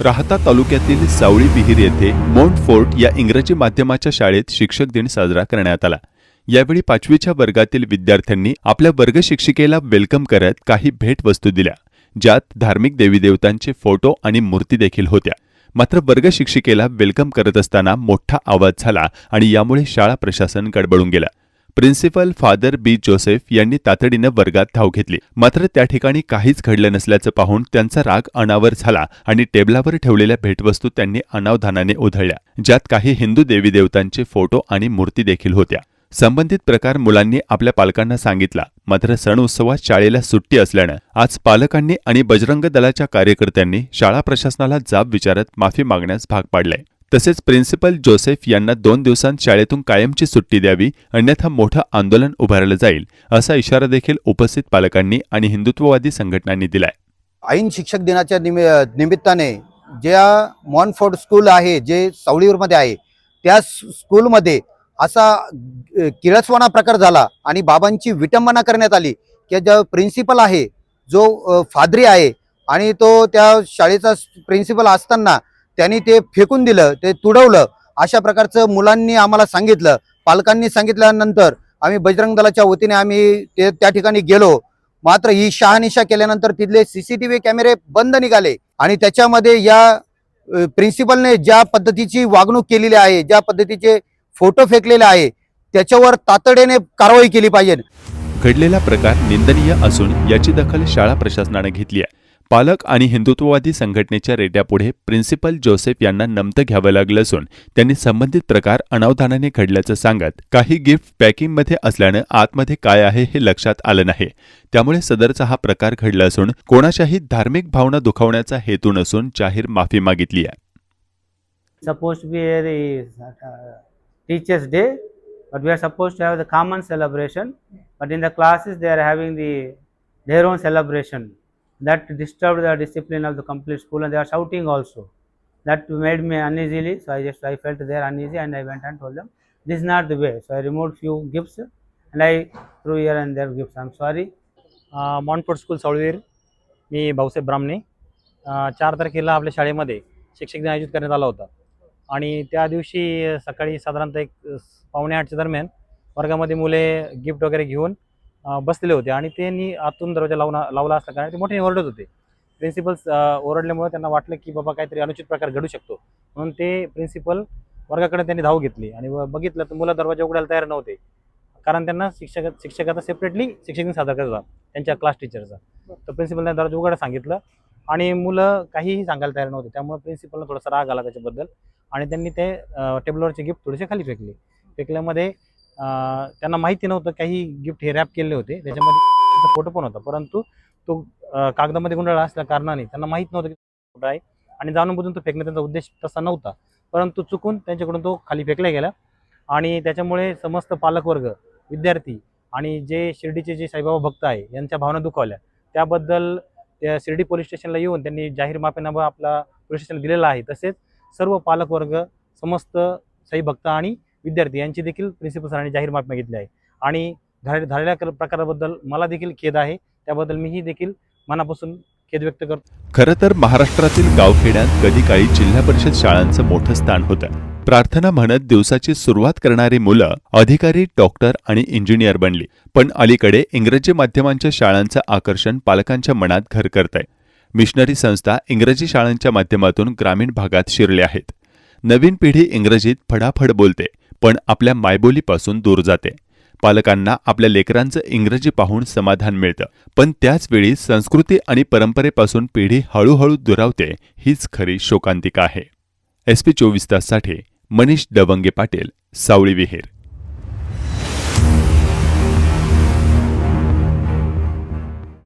राहता तालुक्यातील सावळी विहीर येथे मोंट फोर्ट या इंग्रजी माध्यमाच्या शाळेत शिक्षक दिन साजरा करण्यात आला. यावेळी पाचवीच्या वर्गातील विद्यार्थ्यांनी आपल्या वर्ग शिक्षिकेला वेलकम करत काही भेटवस्तू दिल्या ज्यात धार्मिक देवीदेवतांचे फोटो आणि मूर्ती देखील होत्या. मात्र वर्ग शिक्षिकेला वेलकम करत असताना मोठा आवाज झाला आणि यामुळे शाळा प्रशासन गडबडून गेला. प्रिन्सिपल फादर बी जोसेफ यांनी तातडीनं वर्गात धाव घेतली. मात्र त्या ठिकाणी काहीच घडलं नसल्याचं पाहून त्यांचा राग अनावर झाला आणि टेबलावर ठेवलेल्या भेटवस्तू त्यांनी अनावधानाने उधळल्या ज्यात काही हिंदू देवीदेवतांचे फोटो आणि मूर्ती देखील होत्या. संबंधित प्रकार मुलांनी आपल्या पालकांना सांगितला मात्र सण उत्सवात शाळेला सुट्टी असल्यानं आज पालकांनी आणि बजरंग दलाच्या कार्यकर्त्यांनी शाळा प्रशासनाला जाब विचारत माफी मागण्यास भाग पाडलाय. तसेच प्रिन्सिपल जोसेफ यांना दोन दिवसांत शाळेतून कायमची सुट्टी द्यावी अन्यथा मोठं आंदोलन उभारलं जाईल असा इशारा देखील उपस्थित पालकांनी आणि हिंदुत्ववादी संघटनांनी दिलाय. ऐन शिक्षक दिनाच्या निमि निमित्ताने ज्या मॉनफोर्ड स्कूल आहे जे सावळीवरमध्ये आहे त्या स्कूलमध्ये असा अ, किळसवाणा प्रकार झाला आणि बाबांची विटंबना करण्यात आली की जो प्रिन्सिपल आहे जो फादरी आहे आणि तो त्या शाळेचा प्रिन्सिपल असताना त्यांनी ते फेकून दिलं ते तुडवलं. अशा प्रकारचं मुलांनी आम्हाला सांगितलं. पालकांनी सांगितल्यानंतर आम्ही बजरंग दलाच्या वतीने आम्ही ते त्या ठिकाणी गेलो. मात्र ही शहानिशा केल्यानंतर तिथले सीसीटीव्ही कॅमेरे बंद निघाले. आणि त्याच्यामध्ये या प्रिन्सिपलने ज्या पद्धतीची वागणूक केलेली आहे ज्या पद्धतीचे फोटो फेकलेले आहे त्याच्यावर तातडीने कारवाई केली पाहिजे. घडलेला प्रकार निंदनीय असून याची दखल शाळा प्रशासनाने घेतली आहे. पालक आणि हिंदुत्ववादी संघटनेच्या रेट्यापुढे प्रिन्सिपल जोसेफ यांना नमतं घ्यावं लागलं असून त्यांनी संबंधित प्रकार अनावधानाने घडल्याचं सांगत काही गिफ्ट पॅकिंगमध्ये असल्यानं आतमध्ये काय आहे हे लक्षात आलं नाही. त्यामुळे सदरचा हा प्रकार घडला असून कोणाच्याही धार्मिक भावना दुखावण्याचा हेतू नसून जाहीर माफी मागितली आहे. Supposed to be here is uh, teachers day but we are supposed to have the common celebration. But in the classes they are having the their own celebration. that disturbed the discipline of the complete school and they are shouting also that made me uneasily so i just i felt there uneasy and i went and told them this is not the way so i removed few gifts and i threw here and there gifts i'm sorry Montfort school Savalvir मी भाऊसाहेब ब्राह्मणे अ, चार तारखेला आपल्या शाळेमध्ये शिक्षक दिन आयोजित करण्यात आला होता आणि त्या दिवशी अ, सकाळी साधारणतः एक अ, पावणे आठच्या दरम्यान वर्गामध्ये मुले गिफ्ट वगैरे घेऊन अ, बसलेले होते आणि त्यांनी आतून दरवाजा लावून लावला असल्या कारण ते मोठे ओरडत होते. प्रिन्सिपल्स ओरडल्यामुळे त्यांना वाटलं की बाबा काहीतरी अनुचित प्रकार घडू शकतो. म्हणून ते प्रिन्सिपल वर्गाकडे त्यांनी धाव घेतली आणि व- बघितलं तर मुलं दरवाजा उघडायला तयार नव्हते. कारण त्यांना शिक्षक शिक्षकाचा सेपरेटली शिक्षक सादर करायचा त्यांच्या क्लास टीचरचा तर प्रिन्सिपलने दरवाजा उघडायला सांगितलं आणि मुलं काहीही सांगायला तयार नव्हते. त्यामुळे प्रिन्सिपलला थोडासा राग आला त्याच्याबद्दल आणि त्यांनी ते टेबलवरचे गिफ्ट थोडेसे खाली फेकले. फेकल्यामध्ये त्यांना माहिती नव्हतं काही गिफ्ट हे रॅप केले होते. त्याच्यामध्ये फोटो पण होता. परंतु तो कागदामध्ये गुंडाळा असल्या कारणाने त्यांना माहीत नव्हतं की फोटो आहे. आणि जाणून बुजून तो फेकण्याचा त्यांचा उद्देश तसा नव्हता. परंतु चुकून त्यांच्याकडून तो खाली फेकला गेला. आणि त्याच्यामुळे समस्त पालकवर्ग विद्यार्थी आणि जे शिर्डीचे जे साईबाबा भक्त आहे यांच्या भावना दुखावल्या. त्याबद्दल त्या शिर्डी पोलीस स्टेशनला येऊन त्यांनी जाहीर माफीनामा आपला पोलीस स्टेशनला दिलेला आहे. तसेच सर्व पालकवर्ग समस्त साई भक्त आणि विद्यार्थी यांची देखील प्रिन्सिपल सरांनी जाहीर माफ मागितली आहे आणि झाले झालेल्या प्रकाराबद्दल मला देखील खेद आहे. त्याबद्दल मीही देखील मनापासून खेद व्यक्त करतो. खरं तर महाराष्ट्रातील गावखेड्यात कधी काळी जिल्हा परिषद शाळांचं मोठं स्थान होतं. प्रार्थना म्हणत दिवसाची सुरुवात करणारी मुलं अधिकारी डॉक्टर आणि इंजिनियर बनली. पण अलीकडे इंग्रजी माध्यमांच्या शाळांचं आकर्षण पालकांच्या मनात घर करत आहे मिशनरी संस्था इंग्रजी शाळांच्या माध्यमातून ग्रामीण भागात शिरले आहेत. नवीन पिढी इंग्रजीत फडाफड बोलते. पण आपल्या मायबोलीपासून दूर जाते. पालकांना आपल्या लेकरांचं इंग्रजी पाहून समाधान मिळतं. पण त्याचवेळी संस्कृती आणि परंपरेपासून पिढी हळूहळू दुरावते हीच खरी शोकांतिका आहे. एस पी चोवीस ताससाठी मनीष डवंगे पाटील सावळी विहीर.